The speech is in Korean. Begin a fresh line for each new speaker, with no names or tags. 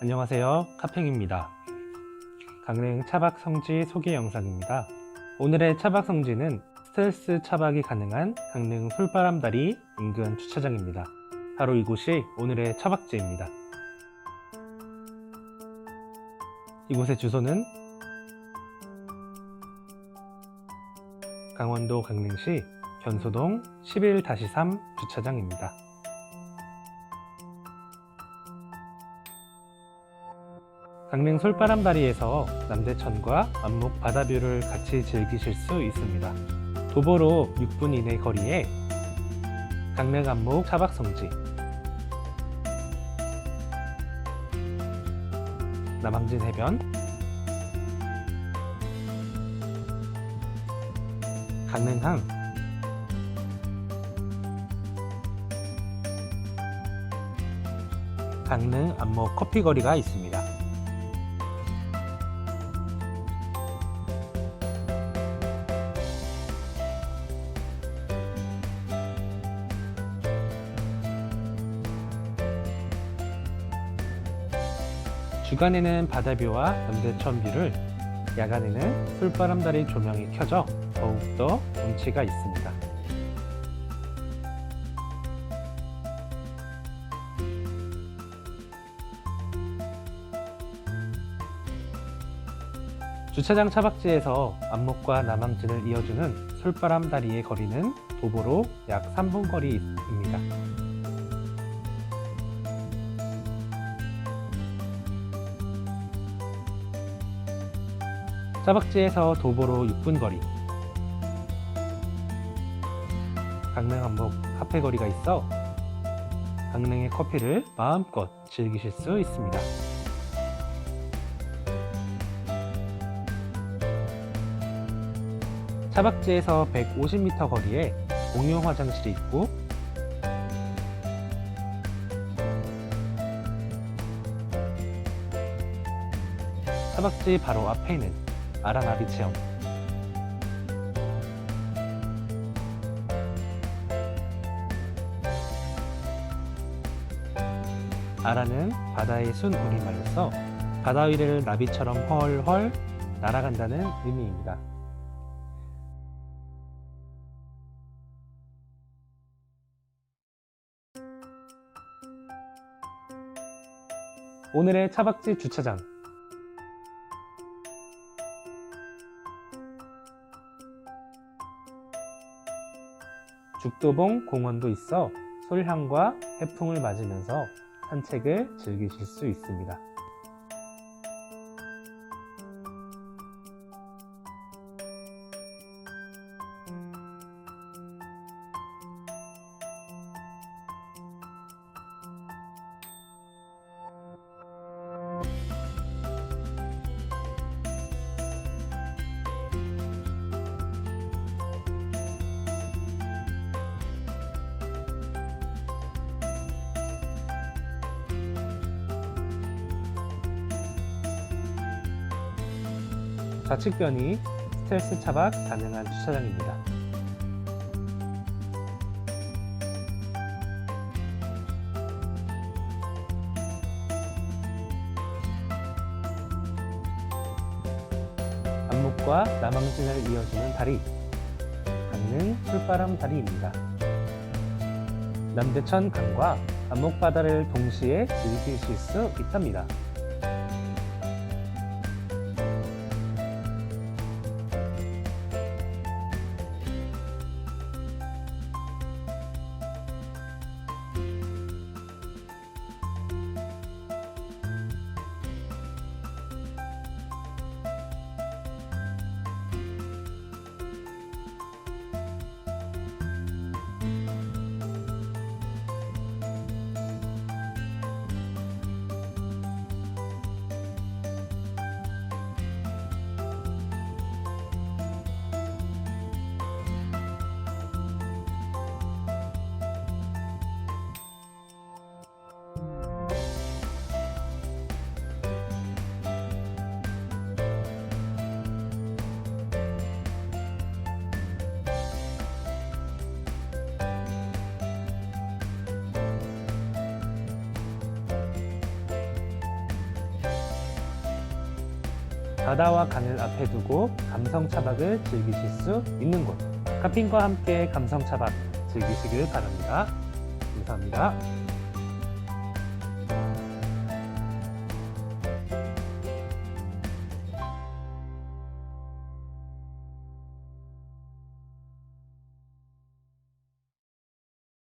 안녕하세요. 카팽입니다. 강릉 차박 성지 소개 영상입니다. 오늘의 차박 성지는 스트레스 차박이 가능한 강릉 솔바람다리 인근 주차장입니다. 바로 이곳이 오늘의 차박지입니다. 이곳의 주소는 강원도 강릉시 견소동 11-3 주차장입니다. 강릉 솔바람다리에서 남대천과 안목 바다뷰를 같이 즐기실 수 있습니다. 도보로 6분 이내 거리에 강릉 안목 차박성지 남항진 해변 강릉항 강릉 안목 커피거리가 있습니다. 주간에는 바다뷰와 남대천뷰를 야간에는 솔바람다리 조명이 켜져 더욱더 운치가 있습니다. 주차장 차박지에서 안목과 남항진을 이어주는 솔바람 다리의 거리는 도보로 약 3분 거리입니다. 짜박지에서 도보로 6분 거리 강릉 한복 카페 거리가 있어 강릉의 커피를 마음껏 즐기실 수 있습니다. 차박지에서 150m 거리에 공용 화장실이 있고 차박지 바로 앞에는 아라나비 체험 아라는 바다의 순 우리말로서 바다 위를 나비처럼 헐헐 날아간다는 의미입니다. 오늘의 차박지 주차장 죽도봉 공원도 있어 솔향과 해풍을 맞으면서 산책을 즐기실 수 있습니다. 좌측변이 스트레스 차박 가능한 주차장입니다. 안목과 남항진을 이어주는 다리 강릉 풀바람 다리입니다. 남대천 강과 안목바다를 동시에 즐기실 수 있답니다. 바다와 강을 앞에 두고 감성 차박을 즐기실 수 있는 곳. 카핑과 함께 감성 차박 즐기시길 바랍니다. 감사합니다.